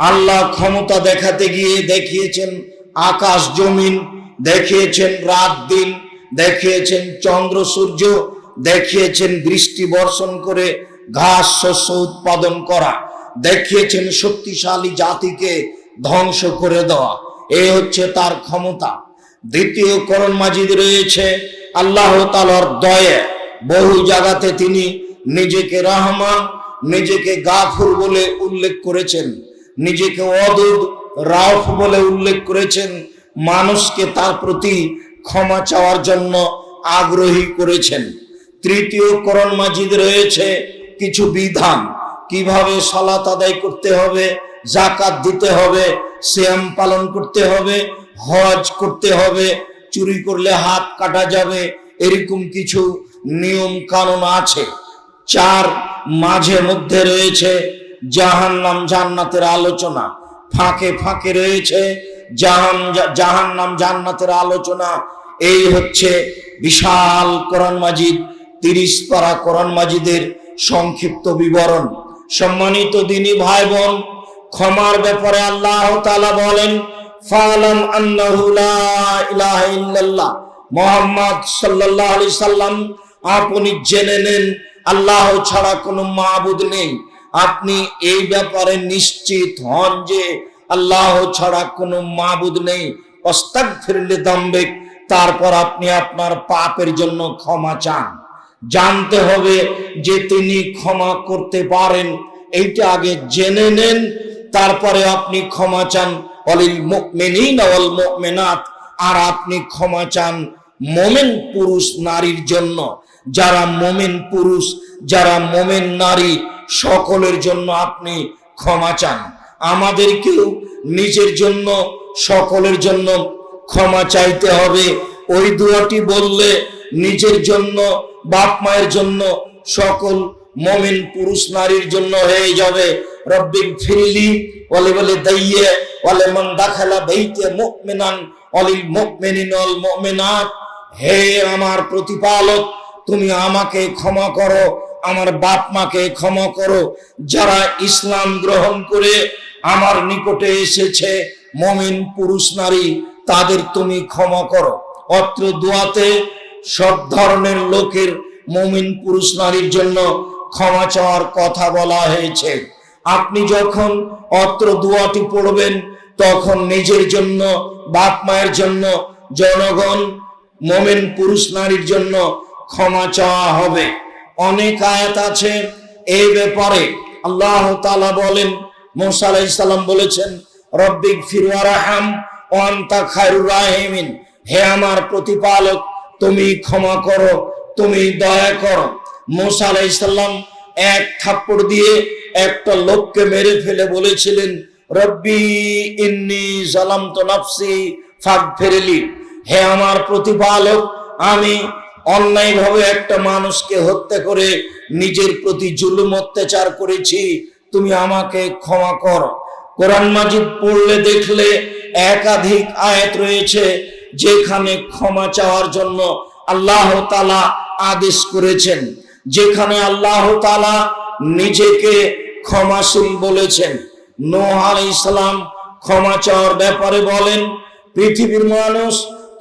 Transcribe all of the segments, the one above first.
আল্লাহ ক্ষমতা দেখাতে গিয়ে দেখিয়েছেন আকাশ জমিন, দেখিয়েছেন রাত দিন, দেখিয়েছেন চন্দ্র, সূর্য, দেখিয়েছেন বৃষ্টি বর্ষণ করে ঘাস, শস্য উৎপাদন করা, দেখিয়েছেন শক্তিশালী জাতিকে ধ্বংস করে দেওয়া। এই হচ্ছে তার ক্ষমতা। দ্বিতীয় করণ মাজিদ রয়েছে আল্লাহ তালার দয়ে। বহু জায়গাতে তিনি নিজেকে রহমান, নিজেকে গাফুর বলে উল্লেখ করেছেন। নিজেকে অদুদ রাউফ বলে উল্লেখ করেছেন, মানুষকে তার প্রতি ক্ষমা চাওয়ার জন্য আগ্রহী করেছেন। তৃতীয় করণ মাজিদ রয়েছে কিছু বিধান। কীভাবে সালাত আদায় করতে হবে জাকাত দিতে হবে শ্যাম পালন করতে হবে, হজ করতে হবে, চুরি করলে হাত কাটা যাবে, এরকম কিছু নিয়ম কানুন আছে। চার, মাঝে মধ্যে রয়েছে জাহান্নাম জান্নাতের আলোচনা ফাঁকে ফাঁকে রয়েছে। জাহান জাহান্নাম জান্নাতের আলোচনা এই হচ্ছে বিশাল কোরআন মাজিদ, তিরিশ পারা কোরআন মাজিদের সংক্ষিপ্ত বিবরণ। সম্মানিত দিনী ভাই বোন ক্ষমার ব্যাপারে আল্লাহ তাআলা বলেন, ফালাম ইল্লাল্লাহ। মুহাম্মদ সাল্লাল্লাহু আলাইহি সাল্লাম, আপনি জেনে নেন, আল্লাহ ছাড়া কোনো মাবুদ নেই। আপনি এই ব্যাপারে নিশ্চিত হন যে আল্লাহ ছাড়া কোনো মাবুদ নেই। অস্তাক ফিরলে দাম্বেক। তারপর আপনি আপনার পাপের জন্য ক্ষমা চান। জানতে হবে যে তিনি ক্ষমা করতে পারেন। এইটা আগে জেনে নেন। তারপরে আপনি ক্ষমা চান। অলিল মুমিনিন অল মুমিনাত। আর আপনি ক্ষমা চান মোমেন পুরুষ নারীর জন্য। যারা মোমেন পুরুষ, যারা মোমেন নারী, সকলের জন্য আপনি ক্ষমা চান। আমাদেরকেও নিজের জন্য, সকলের জন্য ক্ষমা চাইতে হবে। ওই দুয়াটি বললে নিজের জন্য, বাপ মায়ের জন্য সকল মমিন পুরুষ নারীর জন্য হয়ে যাবে। রব্বিক ফিরিলি বলে বলে দাইয়ে বলে মন দাখালা বেইতে মুমিনান অলিল মুমিনিন অল মুমিনাত। হে আমার প্রতিপালক তুমি আমাকে ক্ষমা করো, আমার বাপ মাকে ক্ষমা করো। যারা ইসলাম গ্রহণ করে আমার নিকটে এসেছে মমিন পুরুষ নারী, তাদের তুমি ক্ষমা করো। অত্র দোয়াতে সব ধরনের লোকের মমিন পুরুষ নারীর জন্য ক্ষমা চাওয়ার কথা বলা হয়েছে। আপনি যখন অত্র দোয়াটি পড়বেন, তখন নিজের জন্য, বাপ মায়ের জন্য, জনগণ মোমেন পুরুষ নারীর জন্য ক্ষমা চাওয়া হবে। অনেক আয়াত আছে এই ব্যাপারে। আল্লাহ তালা বলেন, মুসা আলাইহিস সালাম বলেছেন, রব্বিক ফিরওয়ারাহাম ওয়ান্তা খায়রুর রাহিমিন। হে আমার প্রতিপালক, তুমি ক্ষমা করো, তুমি দয়া করো। মুসা আলাইহিস সালাম এক থাপ্পড় দিয়ে একটা লোককে মেরে ফেলে বলেছিলেন, রব্বি ইন্নি জালামতু নাফসি, ফাগফিরলি। হে আমার প্রতিপালক, আমি অন্যায়ভাবে একটা মানুষকে হত্যা করে নিজের প্রতি জুলুম অত্যাচার করেছি, তুমি আমাকে ক্ষমা করো। কোরআন মাজিদ পড়লে দেখলে একাধিক আয়াত রয়েছে যেখানে ক্ষমা চাওয়ার জন্য আল্লাহ তালা আদেশ করেছেন, যেখানে আল্লাহ তালা নিজেকে ক্ষমাশীল বলেছেন। নোহ আলাই ইসলাম ক্ষমা চাওয়ার ব্যাপারে বলেন, পৃথিবীর মানুষ,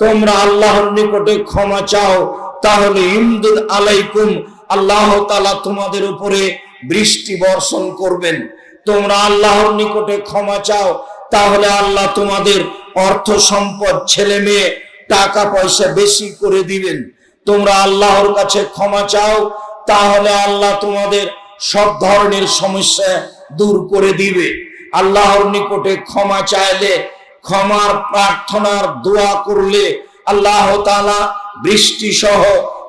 তোমরা আল্লাহর নিকটে ক্ষমা চাও তাহলে ইমদুদ আলাইকুম, আল্লাহ তালা তোমাদের উপরে বৃষ্টি বর্ষণ করবেন। তোমরা আল্লাহর নিকটে ক্ষমা চাও, তাহলে আল্লাহ তোমাদের অর্থ সম্পদ, ছেলে মেয়ে টাকা পয়সা বেশি করে দিবেন। তোমরা আল্লাহর কাছে ক্ষমা চাও, তাহলে আল্লাহ তোমাদের সব ধরনের সমস্যা দূর করে দিবে। আল্লাহর নিকটে ক্ষমা চাইলে, ক্ষমার প্রার্থনার দোয়া করলে আল্লাহ তাআলা বৃষ্টি সহ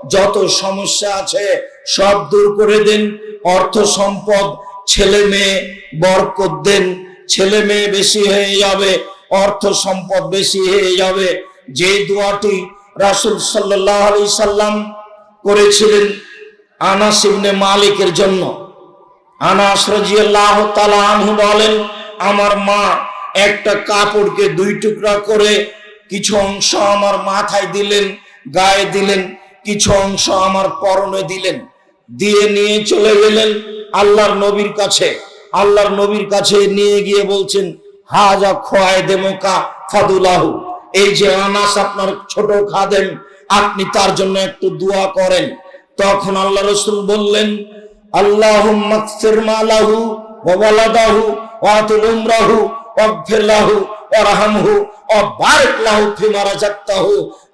যত সমস্যা আছে সব দূর করে দেন। অর্থ সম্পদ ছেলে মেয়ে বরকত দেন। ছেলে মেয়ে বেশি হয়ে যাবে, অর্থ সম্পদ বেশি হয়ে যাবে। যে দোয়াটি রাসূল সাল্লাল্লাহু আলাইহি সাল্লাম করেছিলেন আনাস ইবনে মালিকের জন্য। আনাস রাদিয়াল্লাহু তাআলা আনহু বলেন, আমার মা একটা কাপড়কে দুই টুকরা করে কিছু অংশ আমার মাথায় দিলেন গায়ে দিলেন, কিছু অংশ আমার পরনে দিলেন। দিয়ে নিয়ে চলে গেলেন আল্লাহর নবীর কাছে। আল্লাহর নবীর কাছে নিয়ে গিয়ে বলছেন, হাজা খোয়াই দেমোকা ফাদুলাহু। এই যে আনাস আপনার ছোট খাদেম, আপনি তার জন্য একটু দোয়া করেন। তখন আল্লাহ রসুল বললেন আল্লাহ মালাহু ওয়ালাদাহু ওয়াতুল ওয়াগফির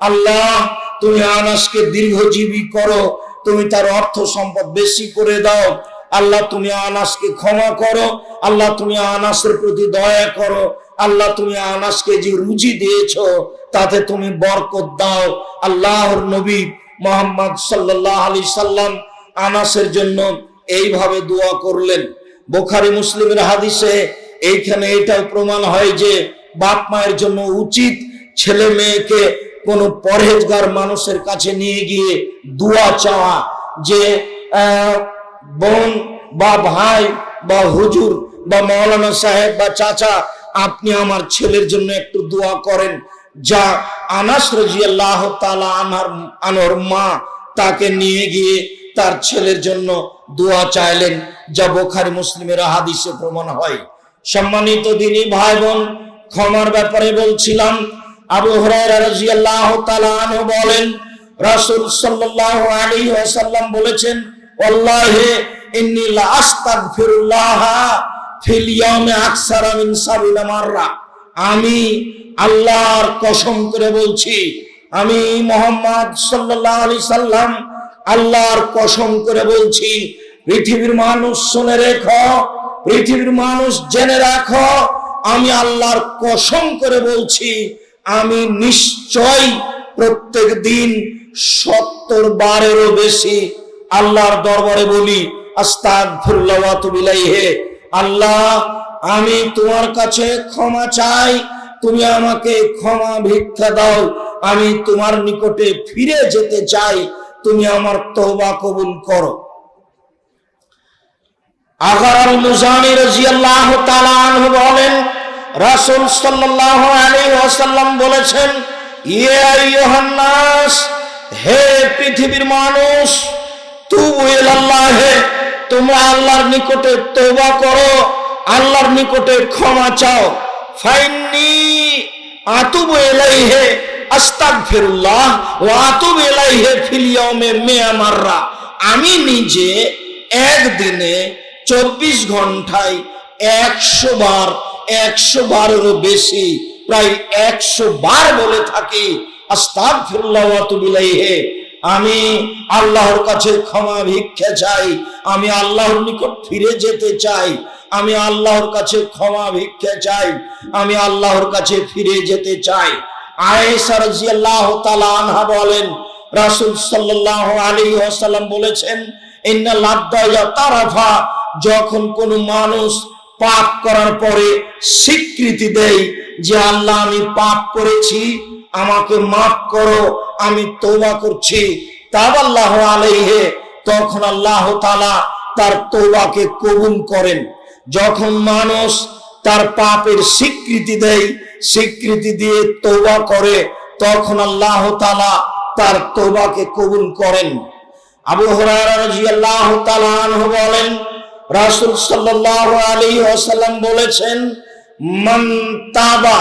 আল্লাহ, তুমি আনাসকে দীর্ঘজীবী করো, তুমি তার অর্থ সম্পদ বেশি করে দাও। আল্লাহ, তুমি আনাসকে ক্ষমা করো। আল্লাহ, তুমি আনাসের প্রতি দয়া করো। আল্লাহ, তুমি আনাসকে যে রুজি দিয়েছ, তাতে তুমি বরকত দাও। আল্লাহর নবী মোহাম্মদ সাল্লাহ আলি সাল্লাম আনাসের জন্য এইভাবে দোয়া করলেন। বোখারি, মুসলিমের হাদিসে এইখানে এটাও প্রমাণ হয় যে বাপ মায়ের জন্য উচিত ছেলে মেয়েকে কোনো পরহেজগার মানুষের কাছে নিয়ে গিয়ে দোয়া চাওয়া যে বোন বা ভাই বা হুজুর বা মৌলানা সাহেব বা চাচা, আপনি আমার ছেলের জন্য একটু দোয়া করেন। যা আনাস রাজিয়াল্লাহ তাআলা আনহার, আনহর মা তাকে নিয়ে গিয়ে তার ছেলের জন্য দোয়া চাইলেন। যা বোখারি মুসলিমের হাদিসে প্রমাণ হয়। সম্মানিত দিনী ভাই বোন ক্ষমার ব্যাপারে বলছিলাম, আবু তাআলা বলেন, রাসূল সাল্লাল্লাহু আলাইহি ওয়াসাল্লাম বলেছেন মাররা। আমি আল্লাহর কসম করে বলছি, আমি মোহাম্মদ সাল্লাল্লাহু আলাইহি সাল্লাম আল্লাহর কসম করে বলছি, পৃথিবীর মানুষ শুনে রেখো, পৃথিবীর মানুষ জেনে রাখো আমি আল্লাহর কসম করে বলছি, আমি নিশ্চয় প্রত্যেক দিন সত্তর বারেরও বেশি আল্লাহর দরবারে বলি আল্লাহ, আমি তোমার কাছে ক্ষমা চাই, তুমি আমাকে ক্ষমা ভিক্ষা দাও, আমি তোমার নিকটে ফিরে যেতে চাই, তুমি আমার তওবা কবুল করো। আগার মুজানি বলেন রাসূল সাল্লাল্লাহু আলাইহি ওয়াসাল্লাম বলেছেন, ইয়া আইয়ুহান নাস, হে পৃথিবীর মানুষ, তুবু ইলাল্লাহে, তোমরা আল্লাহর নিকটে তওবা করো, আল্লাহর নিকটে ক্ষমা চাও। ফাইন্নি আতুবু ইলাইহি, আস্তাগফিরুল্লাহ ওয়া আতুবু ইলাইহি ফিল ইয়াউমে মিয়া মাররা। আমি নিজে একদিনে চব্বিশ ঘন্টায় একশো বার একশো বারেরও বেশি, প্রায় একশো বার বলে থাকি আমি আল্লাহর কাছে ক্ষমা চাই, আমি আল্লাহর নিকট ফিরে যেতে চাই, আমি আল্লাহর কাছে ক্ষমা চাই, আমি আল্লাহর কাছে ফিরে যেতে চাই। আনহা বলেন, রাসূল আলাইহি ওয়াসাল্লাম বলেছেন ইন্না তারাফা যখন কোন মানুষ পাপ করার পরে স্বীকৃতি দেয় যে আল্লাহ, আমি পাপ করেছি, আমাকে মাফ করো, আমি তওবা করছি। তাবাল্লাহু আলাইহি, তখন আল্লাহ তাআলা তার তওবাকে কবুল করেন। যখন মানুষ তার পাপের স্বীকৃতি দেয়, স্বীকৃতি দিয়ে তওবা করে, তখন আল্লাহ তাআলা তার তওবাকে কবুল করেন। আবু আনহু বলেন রাসূল সাল্লাল্লাহু আলাইহি ওয়াসাল্লাম বলেছেন, মান তাবা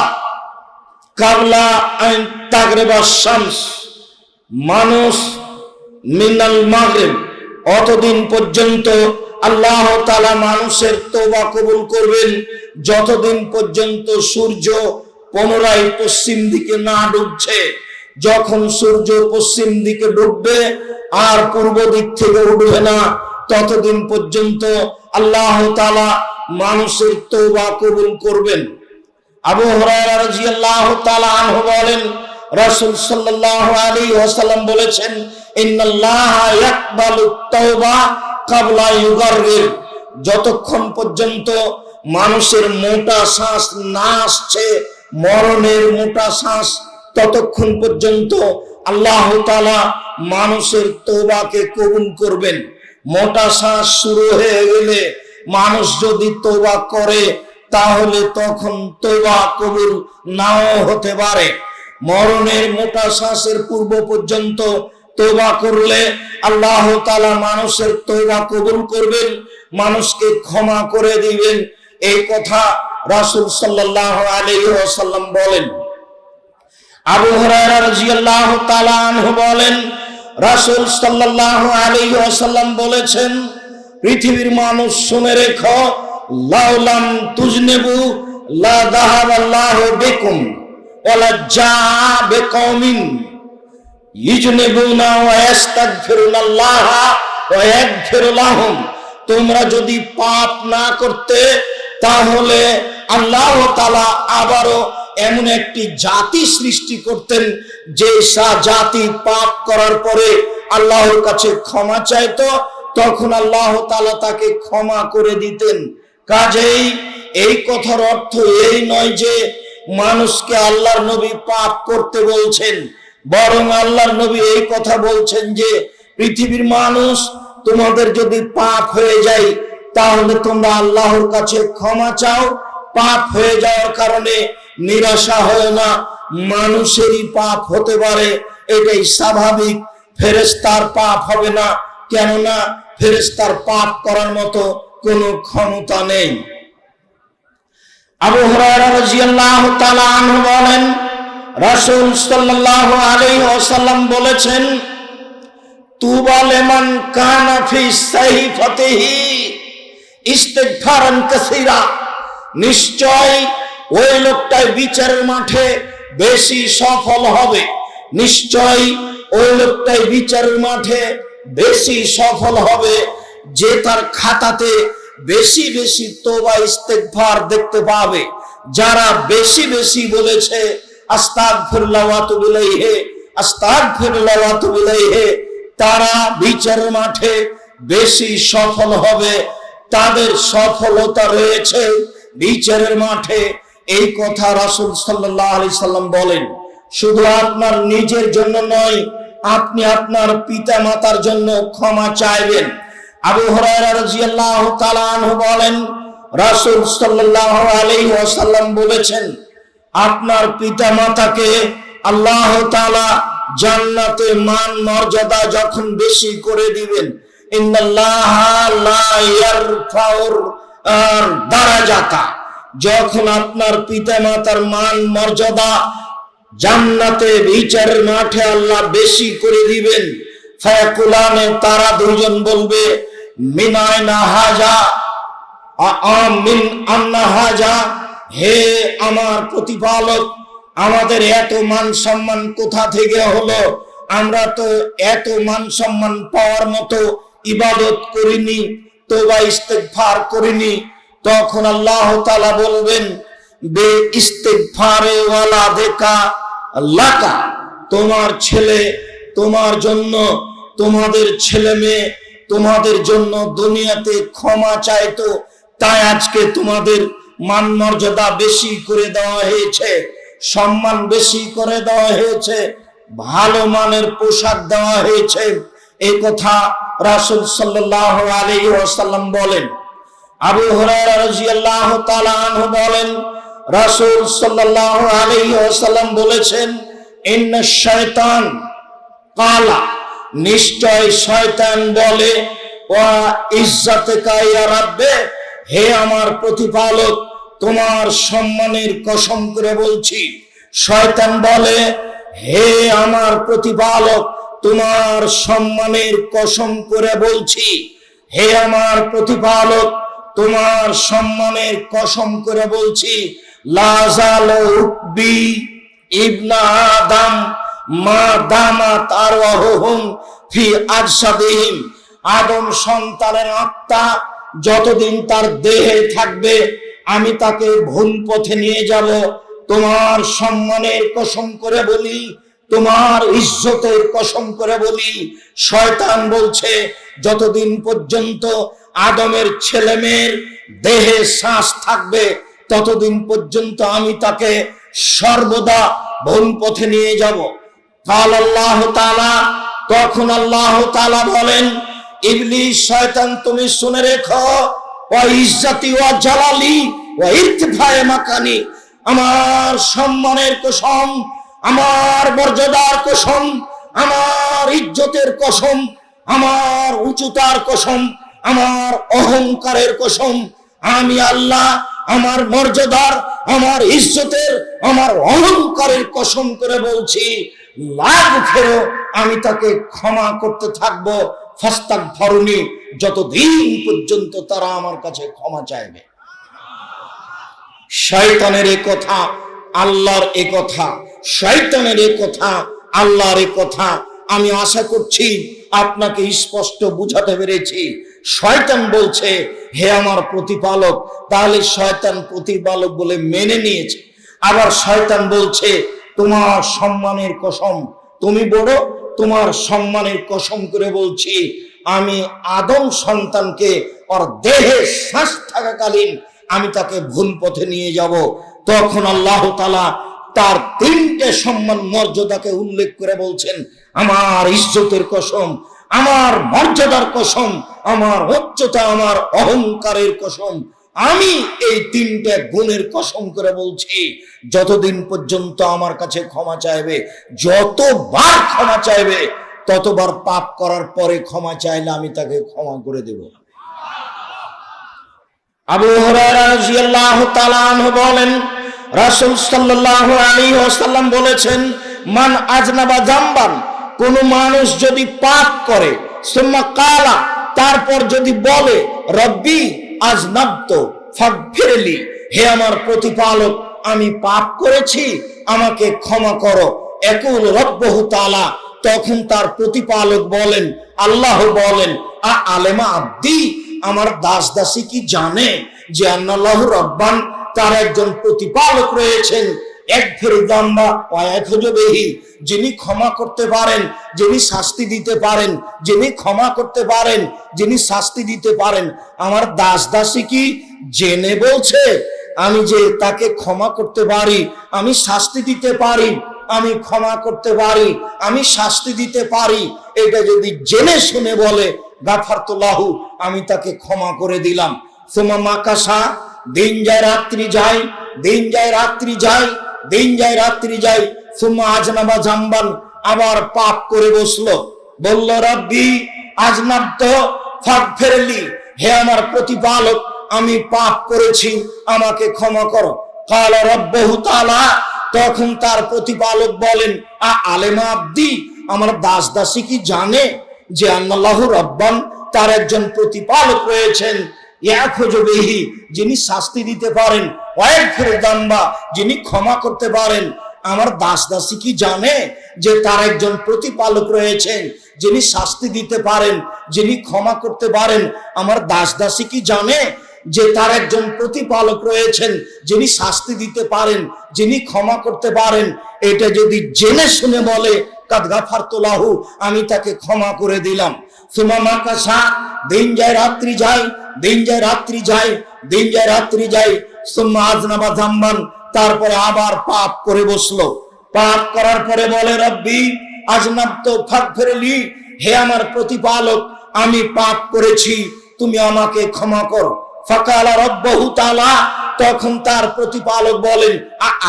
কাবলা আন তাগরিবা শামস, মানুষ মিনাল মাগরিব, অতদিন পর্যন্ত আল্লাহ তালা মানুষের তওবা কবুল করবেন, যতদিন পর্যন্ত সূর্য পুনরায় পশ্চিম দিকে না ডুবছে, যখন সূর্য পশ্চিম দিকে ডুববে, আর পূর্ব দিক থেকে উঠবে না ততদিন পর্যন্ত আল্লাহ তাআলা মানুষের তওবা কবুল করবেন। আবু হুরায়রা রাদিয়াল্লাহু তাআলা আনহু বলেন, রসুল সাল্লাল্লাহু আলাইহি ওয়াসাল্লাম বলেছেন যতক্ষণ পর্যন্ত মানুষের মোটা শ্বাস না আসছে, মরণের মোটা শ্বাস, ততক্ষণ পর্যন্ত আল্লাহ তাআলা মানুষের তওবাকে কবুল করবেন। মোটা শ্বাস শুরু হয়ে গেলে মানুষ যদি তোবা করে, তাহলে তখন তোবা কবুল নাও হতে পারে। মরণের মোটা শ্বাসের পূর্ব পর্যন্ত তোবা করলে আল্লাহ তালা মানুষের তোবা কবুল করবেন, মানুষকে ক্ষমা করে দিবেন। এই কথা রাসূল সাল্লাল্লাহু আলাইহি ওয়াসাল্লাম বলেন। আবু আনহু বলেন রাসূল সাল্লাল্লাহু আলাইহি ওয়াসাল্লাম বলেছেন, পৃথিবীর মানুষ শুনে রেখো লাউলাম তুজনেবু লা যাহাবাল্লাহু বিকুম তোমরা যদি পাপ না করতে, তাহলে আল্লাহ তাআলা আবারও এমন একটি জাতি সৃষ্টি করতেন যে সা জাতি পাপ করার পরে আল্লাহর কাছে ক্ষমা চাইতো, তখন আল্লাহ তাআলা তাকে ক্ষমা করে দিতেন। কাজেই এই কথার অর্থ এই নয় যে মানুষকে আল্লাহর নবী পাপ করতে বলছেন, বরং আল্লাহর নবী এই কথা বলছেন যে পৃথিবীর মানুষ তোমাদের যদি পাপ হয়ে যায়, তাহলে তোমরা আল্লাহর কাছে ক্ষমা চাও। পাপ হয়ে যাওয়ার কারণে নিরাশা হয় না, মানুষেরই পাপ হতে পারে, এটাই স্বাভাবিক। ফেরেস্তার পাপ হবে না, কেননা ফেরেস্তার পাপ করার মতো কোনো ক্ষমতা নেই। আবু আনহু বলেন, রাসূল সাল্লাল্লাহু আলাইহি ওয়াসাল্লাম বলেছেন, তুবা লিমান কানা ফি সাহিফাতিহি ইস্তিগফারান কাসীরা। নিশ্চয় ওই লোকটাই বিচারের মাঠে বেশি সফল হবে। নিশ্চয় ওই লোকটাই বিচারের মাঠে বেশি সফল হবে যে তার খাতাতে বেশি বেশি তোবা ইস্তেগফার দেখতে পাবে। যারা বেশি বেশি বলেছে আতুবু ইলাইহি আস্তাগফিরুল্লাহ ওয়া আতুবু ইলাইহি তারা বিচারের মাঠে বেশি সফল হবে। তাদের সফলতা রয়েছে বিচারের মাঠে। এই কথা রাসূল সাল্লাল্লাহু আলাইহি সাল্লাম বলেন, শুধু আপনার নিজের জন্য নয়, আপনি আপনার পিতা মাতার জন্য ক্ষমা চাইবেন। আবু আনহু বলেন, রাসূল সাল্লাল্লাহু আলাইহি ওয়াসাল্লাম বলেছেন, আপনার পিতা মাতাকে আল্লাহ তাআলা জান্নাতে মান মর্যাদা যখন বেশি করে দিবেন, ইন্নাল্লাহ লা ইয়ারফাউর আর দারাজাতা। যখন আপনার পিতা মাতার মান, মর্যাদা জান্নাতে বিচারের মাঠে আল্লাহ বেশি করে দিবেন, ফায়াকুলানে তারা দুজন বলবে, মিনায় না হাজা মিন আন্না হাজা, হে আমার প্রতিপালক, আমাদের এত মান সম্মান কোথা থেকে হলো? আমরা তো এত মান সম্মান পাওয়ার মতো ইবাদত করিনি, তোবা ইস্তেগফার করিনি তখন আল্লাহ তাআলা বলবেন বে ইস্তেগফারে ওয়ালা দেখা লাকা। তোমার ছেলে তোমার জন্য, তোমাদের ছেলে মেয়ে তোমাদের জন্য দুনিয়াতে ক্ষমা চাইতো, তাই আজকে তোমাদের মান মর্যাদা বেশি করে দেওয়া হয়েছে, সম্মান বেশি করে দেওয়া হয়েছে, ভালো মানের পোশাক দেওয়া হয়েছে। এই কথা রাসূল সাল্লাল্লাহু আলাইহি ওয়াসাল্লাম বলেন। আবু আনহু বলেন, রাসূল সাল্লাল্লাহু আলাইহি ওয়াসাল্লাম বলেছেন, ইন্না শায়তান কালা। নিশ্চয় শয়তান বলে, ওয়া ইজ্জাতে কাইয়া রাব্বে। হে আমার প্রতিপালক, তোমার সম্মানের কসম করে বলছি, শয়তান বলে, হে আমার প্রতিপালক, তোমার সম্মানের কসম করে বলছি, হে আমার প্রতিপালক তোমার সম্মানের কসম করে বলছি লাজাল উকবি ইবনা মা দামা তার ফি আজসাদিহিম আদম সন্তানের আত্মা যতদিন তার দেহে থাকবে, আমি তাকে ভুল পথে নিয়ে যাব। তোমার সম্মানের কসম করে বলি, তোমার ইজ্জতের কসম করে বলি, শয়তান বলছে, যতদিন পর্যন্ত আদমের ছেলে মেয়ের দেহে শ্বাস থাকবে, ততদিন পর্যন্ত আমি তাকে সর্বদা ভুল পথে নিয়ে যাব। কাল আল্লাহ তালা তখন আল্লাহ তালা বলেন, ইবলিস, শয়তান, তুমি শুনে রেখো ইজ্জাতি ও জালালি ও ইরতিফায়ে মাকানি, আমার সম্মানের কসম, আমার মর্যাদার কসম, আমার ইজ্জতের কসম, আমার উচ্চতার কসম আমার অহংকারের কসম, আমি আল্লাহ, আমার মর্যাদার, আমার ইজ্জতের, আমার অহংকারের কসম করে বলছি লাভ ফেরো, আমি তাকে ক্ষমা করতে থাকব। ফাস্তাক ধরনি যতদিন পর্যন্ত তারা আমার কাছে ক্ষমা চাইবে। শয়তানের এ কথা, আল্লাহর এ কথা, শয়তানের এ কথা, আল্লাহর এ কথা, আমি আশা করছি, আপনাকে স্পষ্ট বুঝাতে পেরেছি। শয়তান বলছে, হে আমার প্রতিপালক, তাহলে শয়তান প্রতিপালক বলে মেনে নিয়েছে। আবার শয়তান বলছে, তোমার সম্মানের কসম, তুমি বড়, তোমার সম্মানের কসম করে বলছি, আমি আদম সন্তানকে ওর দেহে শ্বাস থাকাকালীন আমি তাকে ভুল পথে নিয়ে যাব। তখন আল্লাহ তালা তার তিনটে সম্মান মর্যাদাকে উল্লেখ করে বলছেন, আমার ইজ্জতের কসম আমার মর্যাদার কসম, আমার উচ্চতা, আমার অহংকারের কসম, আমি এই তিনটে গুণের কসম করে বলছি, যতদিন পর্যন্ত আমার কাছে ক্ষমা চাইবে, যতবার ক্ষমা চাইবে, ততবার পাপ করার পরে ক্ষমা চাইলে আমি তাকে ক্ষমা করে দেব। আবু রাদিয়াল্লাহু বলেন, রাসূল সাল্লাল্লাহু আলাইহি ওয়াসাল্লাম বলেছেন, মান আজনাবা জামবান কোন মানুষ যদি পাপ করে, সুম্মা কালা, তারপর যদি বলে, রব্বি আজ আজনাবত ফাগফিরলি, হে আমার প্রতিপালক, আমি পাপ করেছি, আমাকে ক্ষমা করো। একুল রব্বহু তাআলা, তখন তার প্রতিপালক বলেন, আল্লাহ বলেন, আ আলেমা আব্দি, আমার দাস দাসী কি জানে যে আল্লাহ রব্বান তার একজন প্রতিপালক রয়েছেন? এক ফেরদাম্বা বেহি যিনি ক্ষমা করতে পারেন, যিনি শাস্তি দিতে পারেন, যিনি ক্ষমা করতে পারেন, যিনি শাস্তি দিতে পারেন, আমার দাস দাসী কি জেনে বলছে, আমি যে তাকে ক্ষমা করতে পারি, আমি শাস্তি দিতে পারি, আমি ক্ষমা করতে পারি, আমি শাস্তি দিতে পারি, এটা যদি জেনে শুনে বলে, গাফারতুল্লাহু, আমি তাকে ক্ষমা করে দিলাম। সোমা মাকাসা দিন যায়, রাত্রি যায়, দিন যায়, রাত্রি যায় দিন যায়, রাত্রি যায় সোমা আজনাবা জাম্বান আবার পাপ করে বসল। বলল, রব্বি আজনাব তো ফাঁক ফেরলি। হে আমার প্রতিপালক, আমি পাপ করেছি, আমাকে ক্ষমা করো। কাল রব্বহু তাআলা, তখন তার প্রতিপালক বলেন, আ আলেমা আব্দি, আমার দাস দাসী কি জানে যে আল্লাহ রব্বান তার একজন প্রতিপালক রয়েছেন? ইয়াখুজুবিহি যিনি শাস্তি দিতে পারেন ওয়াইল ফিরদাম্বা যিনি ক্ষমা করতে পারেন। আমার দাস দাসী কি জানে যে তার একজন প্রতিপালক রয়েছেন, যিনি শাস্তি দিতে পারেন, যিনি ক্ষমা করতে পারেন? আমার দাস দাসী কি জানে যে তার একজন প্রতিপালক রয়েছেন, যিনি শাস্তি দিতে পারেন, যিনি ক্ষমা করতে পারেন? এটা যদি জেনে শুনে বলে কাদগাফার তোলাহু আমি তাকে ক্ষমা করে দিলাম। দিন যায় রাত্রি যায়, দিন যায় রাত্রি যায়, দিন যায় রাত্রি যায়, সুম্মা আজনাবা তারপরে আবার পাপ করে বসল। পাপ করার পরে বলে, রব্বি আজনাব তো ফাঁক ফেরেলি হে আমার প্রতিপালক, আমি পাপ করেছি, তুমি আমাকে ক্ষমা করো। ফাকালা রব্বহু তাআলা, তখন তার প্রতিপালক বলেন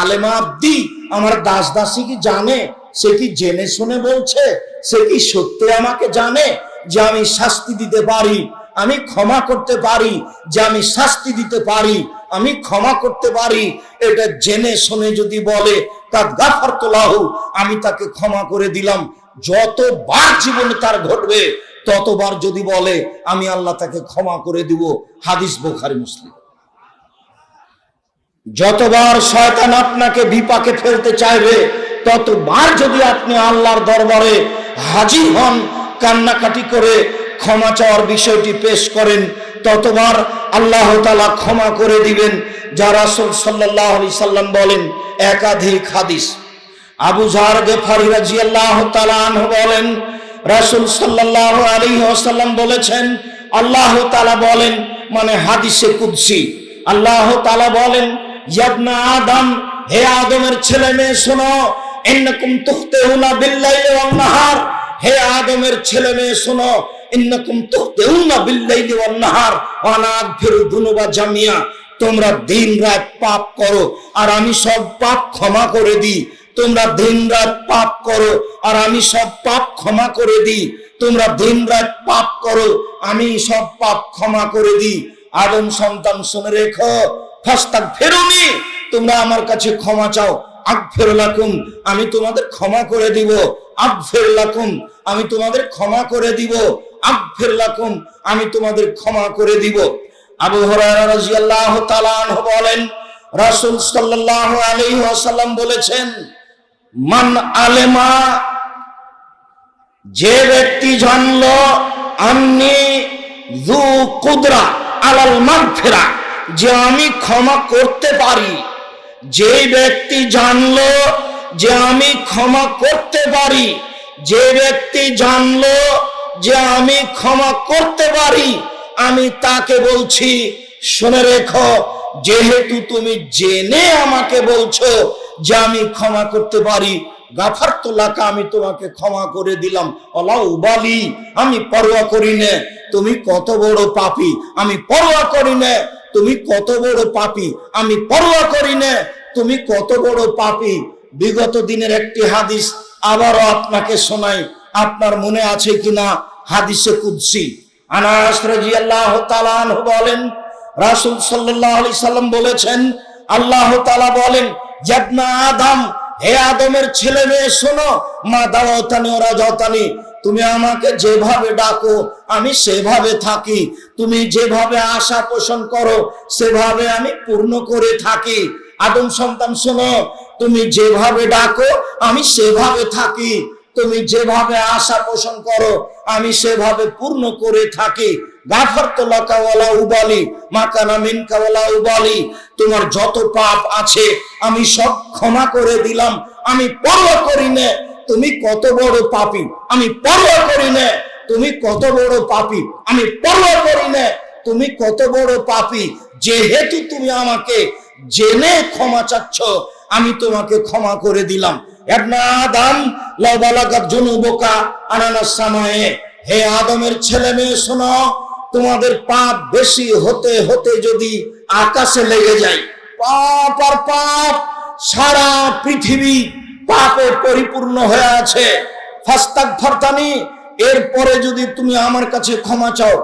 আলেমা আব্দি, আমার দাস দাসী কি জানে? সে কি জেনে শুনে বলছে? সে কি সত্যি আমাকে জানে? যে আমি শাস্তি দিতে পারি, আমি ক্ষমা করতে পারি, যে আমি শাস্তি দিতে পারি, আমি ক্ষমা করতে পারি, এটা জেনে শুনে যদি বলে তার গাফার তোলাহু আমি তাকে ক্ষমা করে দিলাম। যতবার জীবনে তার ঘটবে, ততবার যদি বলে, আমি আল্লাহ তাকে ক্ষমা করে দিব হাদিস বোখারি মুসলিম। যতবার শয়তান আপনাকে বিপাকে ফেলতে চাইবে, ততবার যদি আপনি আল্লাহর দরবারে হাজির হন কান্নাকাটি করে ক্ষমা চাওয়ার বিষয়টি পেশ করেন, ততবার আল্লাহ তালা ক্ষমা করে দিবেন, যা রাসুল সাল্লাহ আলি সাল্লাম বলেন, একাধিক হাদিস। আবু জার গেফারি তালা আনহু বলেন, রাসুল সাল্লাহ আলী ওসাল্লাম বলেছেন, আল্লাহ তালা বলেন মানে হাদিসে কুদ্সি। আল্লাহ তালা বলেন, ইয়াবনা আদম, হে আদমের ছেলে মেয়ে শোনো, ইন্নাকুম তুখতেউনা বিল্লাইলি ওয়ান নাহার। হে আদমের ছেলে মেয়ে, শোনো। ইন্নাকুম তুখতেউনা বিল্লাইলি ওয়ান নাহার ওয়া নাগফিরু দুনুবা জামিয়া। তোমরা দিন রাত পাপ করো, আর আমি সব পাপ ক্ষমা করে দিই। তোমরা দিন রাত পাপ করো, আর আমি সব পাপ ক্ষমা করে দিই। তোমরা দিন রাত পাপ করো, আমি সব পাপ ক্ষমা করে দিই। আদম সন্তান, শুনে রেখো। ফাস্তাক ফেরুনি তোমরা আমার কাছে ক্ষমা চাও। আগফের লাকুম, আমি তোমাদের ক্ষমা করে দিব। আগফের লাকুম, আমি তোমাদের ক্ষমা করে দিব। আগফের লাকুম, আমি তোমাদের ক্ষমা করে দিব। আবু বলেন সাল্লাল্লাহু আলাইহি ওয়াসাল্লাম বলেছেন, মান আলেমা, যে ব্যক্তি জানল আমি জু কুদরা আলাল মাগফিরা, যে আমি ক্ষমা করতে পারি যে ব্যক্তি জানলো যে আমি ক্ষমা করতে পারি, যে ব্যক্তি জানলো যে আমি ক্ষমা করতে পারি, আমি তাকে বলছি, শুনে রেখো, যেহেতু তুমি জেনে আমাকে বলছো যে আমি ক্ষমা করতে পারি গাফার তোলাকা আমি তোমাকে ক্ষমা করে দিলাম। অলা উবালি আমি পরোয়া করি নে, তুমি কত বড় পাপি, আমি পরোয়া করি নে তুমি কত বড় পাপি? আমি পরোয়া করি নে। তুমি কত বড় পাপি? বিগত দিনের একটি হাদিস আবারও আপনাকে শোনাই। আপনার মনে আছে কিনা? হাদিসে কুদ্সি। আনাস রাদিয়াল্লাহু তাআলা আনহু বলেন, রাসূল সাল্লাল্লাহু আলাইহি সাল্লাম বলেছেন, আল্লাহ তাআলা বলেন জাবনা আদম, হে আদমের ছেলে মেয়ে শোনো, মা দাওয়াতানি ওরা যতানি তুমি আমাকে যেভাবে ডাকো, আমি সেভাবে থাকি। তুমি যেভাবে আশা পোষণ করো, সেভাবে আমি পূর্ণ করে থাকি। আদম সন্তান, শোনো, তুমি যেভাবে ডাকো, আমি সেভাবে থাকি। তুমি যেভাবে আশা পোষণ করো, আমি সেভাবে পূর্ণ করে থাকি। তোমার যত পাপ আছে, আমি সব ক্ষমা করে দিলাম। আমি পরোয়া করি না। তুমি কত বড় পাপি? আমি পরোয়া করি না। তুমি কত বড় পাপি? আমি পরোয়া করি না। তুমি কত বড় পাপি? যেহেতু তুমি আমাকে জেনে ক্ষমা চাচ্ছ, আমি তোমাকে ক্ষমা করে দিলাম। হে আদমের ছেলে মেয়ে, শোনো, তোমাদের পাপ বেশি হতে হতে যদি আকাশে লেগে যায়। পাপ আর পাপ সারা পৃথিবী পাপে পরিপূর্ণ হয়ে আছে। ফাস্তাক ফারতানি, এরপরে যদি তুমি আমার কাছে ক্ষমা চাও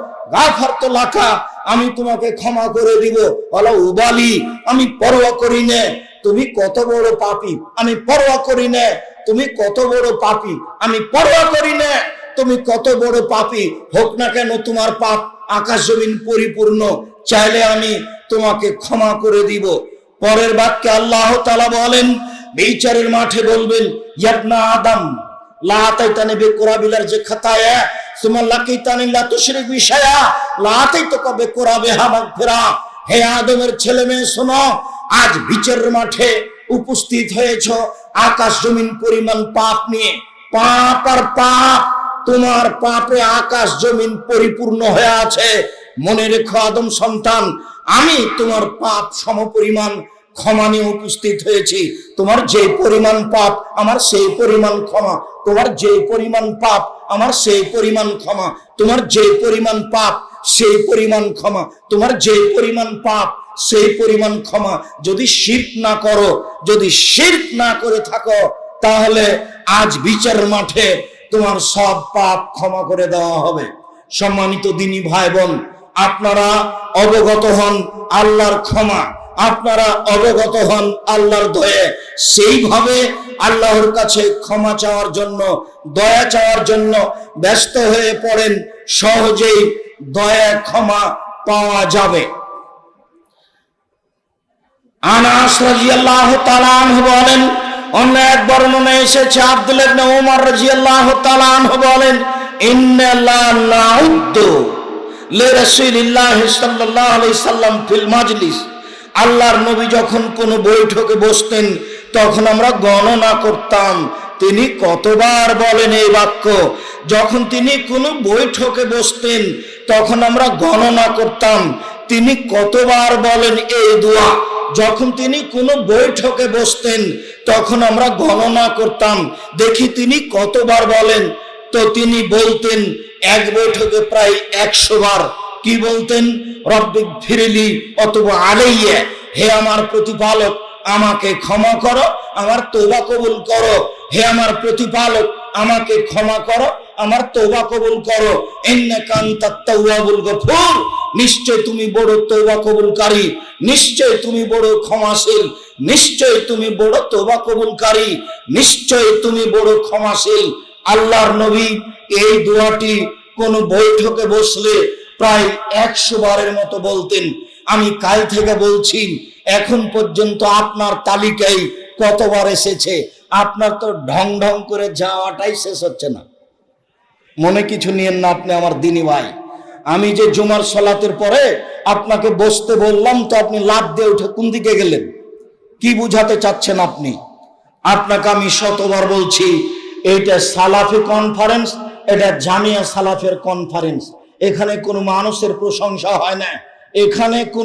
লাখা আমি তোমাকে ক্ষমা করে দিব। বলো উবালি আমি পরোয়া করি নে। তুমি কত বড় পাপি, আমি পরোয়া করি নে। তুমি কত বড় পাপি, আমি পরোয়া করি নে। তুমি কত বড় পাপি, হোক না কেন তোমার পাপ আকাশ জমিন পরিপূর্ণ, চাইলে আমি তোমাকে ক্ষমা করে দিব। পরের বাক্যে আল্লাহ তালা বলেন বিচারের মাঠে বলবেন, ইয়াবনা আদম, লা তাইতানে বে কোরাবিলার যে খাতায়া সুমা লাকিতানে লা তুশরিক বিশায়া লা তাইতাকা বে কোরাবে হামাক ফেরা হে আদমের ছেলে মেয়ে, শোনো, আজ বিচারের মাঠে উপস্থিত হয়েছ, আকাশ জমিন পরিমাণ পাপ নিয়ে। পাপ আর পাপ, তোমার পাপে আকাশ জমিন পরিপূর্ণ হয়ে আছে। মনে রেখো আদম সন্তান, আমি তোমার পাপ সমপরিমাণ ক্ষমা নিয়ে উপস্থিত হয়েছি। তোমার যে পরিমাণ পাপ, আমার সেই পরিমাণ ক্ষমা। তোমার যে পরিমাণ পাপ, আমার সেই পরিমাণ ক্ষমা। তোমার যে পরিমাণ পাপ, সেই পরিমাণ ক্ষমা। তোমার যে পরিমাণ পাপ, সেই পরিমাণ ক্ষমা। যদি শির্ক না করো, যদি শির্ক না করে থাকো, তাহলে আজ বিচার মাঠে তোমার সব পাপ ক্ষমা করে দেওয়া হবে। সম্মানিত দিনী ভাই বোন, আপনারা অবগত হন আল্লাহর ক্ষমা। আপনারা অবগত হন আল্লাহর দয়ে। সেইভাবে আল্লাহর কাছে ক্ষমা চাওয়ার জন্য, দয়া চাওয়ার জন্য ব্যস্ত হয়ে পড়েন, সহজেই দয়া ক্ষমা পাওয়া যাবে। আনাস রাদিয়াল্লাহু তাআলা আনহু বলেন, অন্য এক বর্ণনা এসেছে আব্দুল ইবনে ওমর রাদিয়াল্লাহু তাআলা বলেন, ইন্না লা লিরাসূলিল্লাহি সাল্লাল্লাহু সাল্লাম ফিল মাজলিস। আল্লাহর নবী যখন কোন বৈঠকে বসতেন, তখন আমরা গণনা করতাম। তিনি কতবার বলেন এই বাক্য? যখন তিনি কোনো বৈঠকে বসতেন, তখন আমরা গণনা করতাম। তিনি কতবার বলেন এই দোয়া? যখন তিনি কোনো বৈঠকে বসতেন, তখন আমরা গণনা করতাম। দেখি তিনি কতবার বলেন? তো তিনি বলতেন, এক বৈঠকে প্রায় একশো বার। কি বলতেন? রব্বিক ফিরিলি অথবা আলাইয়া। হে আমার প্রতিপালক, আমাকে ক্ষমা করো, আমার তোবা কবুল করো। হে আমার প্রতিপালক, আমাকে ক্ষমা করো, আমার তওবা কবুল করো। নিশ্চয় তুমি বড় তোবা কবুলকারী। নিশ্চয় তুমি বড় ক্ষমাশীল। নিশ্চয় তুমি বড় তওবা কবুলকারী। নিশ্চয় তুমি বড় ক্ষমাশীল। আল্লাহর নবী এই দোয়াটি কোন বৈঠকে বসলে প্রায় একশো বারের মতো বলতেন, আমি কাল থেকে বলছি, এখন পর্যন্ত আপনার তালিকায় কতবার এসেছে? আপনার তো ঢং ঢং করে যাওয়াটাই শেষ হচ্ছে না। মনে কিছু নিয়েন না আপনি আমার দিনী ভাই। আমি যে জুমার সলাতের পরে আপনাকে বসতে বললাম, তো আপনি লাভ দিয়ে উঠে কোন দিকে গেলেন? কি বুঝাতে চাচ্ছেন আপনি? আপনাকে আমি শতবার বলছি, এইটা সালাফি কনফারেন্স এটা জামিয়া সালাফের কনফারেন্স এখানে কোনো মানুষের প্রশংসা হয় না। এখানে কোন